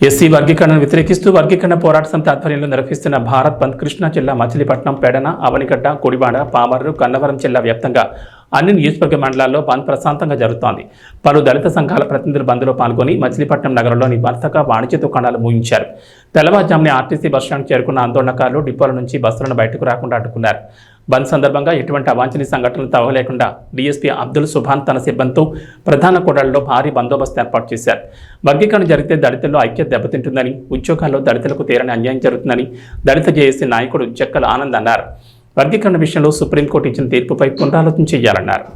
SC వర్గీకరణను వ్యతిరేకిస్తూ వర్గీకరణ పోరాట సమితి ఆధ్వర్యంలో నిర్వహిస్తున్న భారత్ బంద్ కృష్ణా జిల్లా మచిలీపట్నం పెడన అవనిగడ్డ కొడివాడ పామర్రు కన్నవరం జిల్లా వ్యాప్తంగా అన్ని నియోజకవర్గ మండలాల్లో బంద్ ప్రశాంతంగా జరుగుతోంది. పలు దళిత సంఘాల ప్రతినిధులు బంద్లో పాల్గొని మచిలీపట్నం నగరంలోని వర్తక వాణిజ్య దుకాణాలు ముగించారు తెల్లవారుజామునే ఆర్టీసీ బస్టాండ్ చేరుకున్న ఆందోళనకారులు డిపోల నుంచి బస్సులను బయటకు రాకుండా అడ్డుకున్నారు. బంద్ సందర్భంగా ఎటువంటి అవాంఛనీయ సంఘటనలు తవ్వలేకుండా డీఎస్పీ అబ్దుల్ సుభాన్ తన సిబ్బందితో ప్రధాన కూడళ్ళలో భారీ బందోబస్తు ఏర్పాటు చేశారు. వర్గీకరణ జరిగితే దళితుల్లో ఐక్యత దెబ్బతింటుందని ఉద్యోగాల్లో దళితులకు తీరని అన్యాయం జరుగుతుందని దళిత జేఏసీ నాయకుడు జక్కల ఆనంద్ అన్నారు. వర్గీకరణ విషయంలో సుప్రీంకోర్టు ఇచ్చిన తీర్పుపై పునరాలోచన చేయాలన్నారు.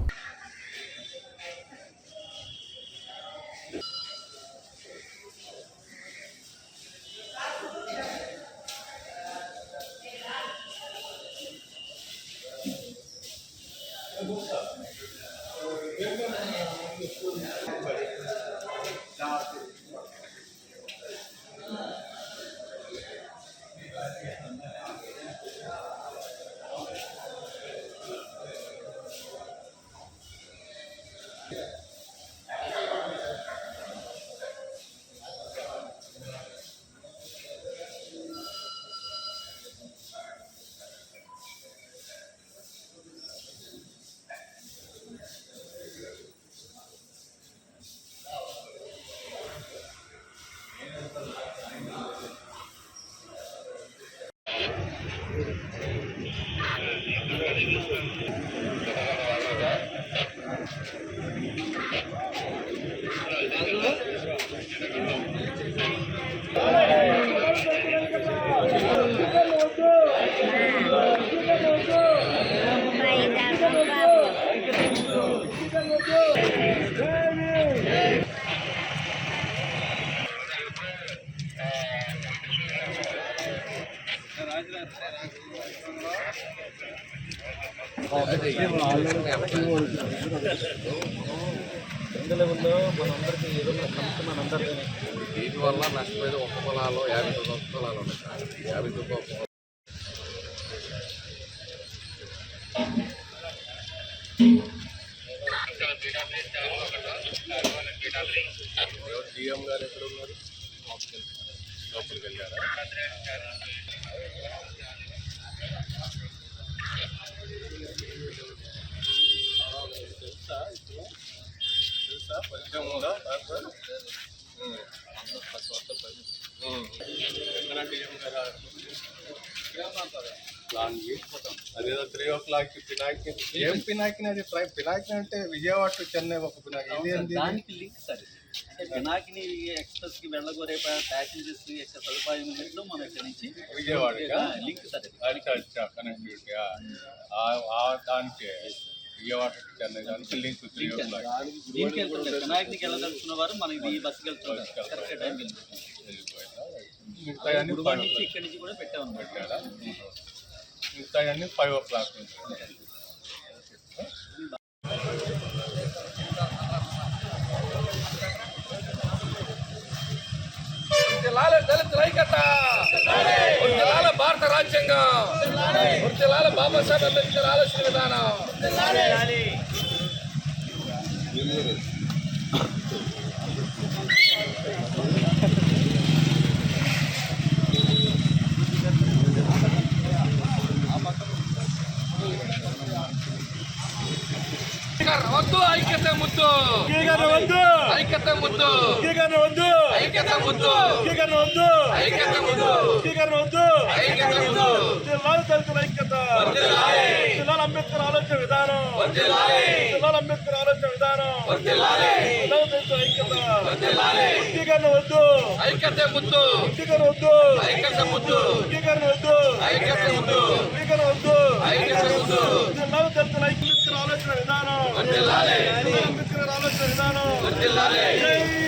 Gracias. రాజుగారు దీనివల్ల నష్టపోయిన ఒక్క పొలాలు యాభై తొమ్మిది పొలాలు ఉన్నాయి యాభై తొమ్మిది సీఎం గారు ఎక్కడ ఉన్నారు? లోపలికి వెళ్ళారా? అదేదో త్రీ ఓ క్లాక్ పినాకి ఏం పినాకిని అది అంటే విజయవాడ చెన్నై ఒక పినాకి. ఇది దానికి లింక్ సార్ అంటే పినాకిని ఎక్స్ప్రెస్కి వెళ్ళగోరే ప్యాసింజర్స్ యొక్క సదుపాయం ఉన్నట్లు మనం ఇక్కడ నుంచి విజయవాడకా? లింక్ సార్ కనెక్టివిటీ దానికి విజయవాడ చెన్నై దానికి లింక్ దీనికి వెళ్తుంటారు. పినాకినికి వెళ్ళదలుచుకున్న వారు మనకి ఈ బస్సుకి వెళ్తుంటారు. కరెక్ట్ నుంచి ఇక్కడి నుంచి కూడా పెట్టారా? మిగతా అన్ని ఫైవ్ ఓ క్లాక్ నుంచి. జిల్లాల దళితుల ఐక్యత ఒక జిల్లాల భారత రాజ్యాంగం. ఒక వర్ధిల్లాలి బాబాసాహెబ్ అంబేద్కర్ ఆలోచన విధానం. వద్దు ఐక్యత ముద్దు. వద్దు. ఐక్యత ముద్దు. ఐక్యత ముద్దు. ఐక్యత ముద్దు. ఐక్యత ముద్దు. అంబేద్కర్ ఆలోచన విధానం. జిల్లాల అంబేద్కర్ ఆలోచన విధానం. వ్యక్తీకరణ వద్దు. ఐక్యత ముద్దు. వ్యక్తీకరణ వద్దు. ఐక్యత ముద్దు. వ్యక్తీకరణ వద్దు. ఐక్యత ముద్దు. వ్యక్తీకరణ వద్దు. ఐక్యత ముద్దు. జిల్లాల దళితుల అంబేద్కర్ ఆలోచన విధానం. జిల్లాల అంబేద్కర్ ఆలోచన విధానం జై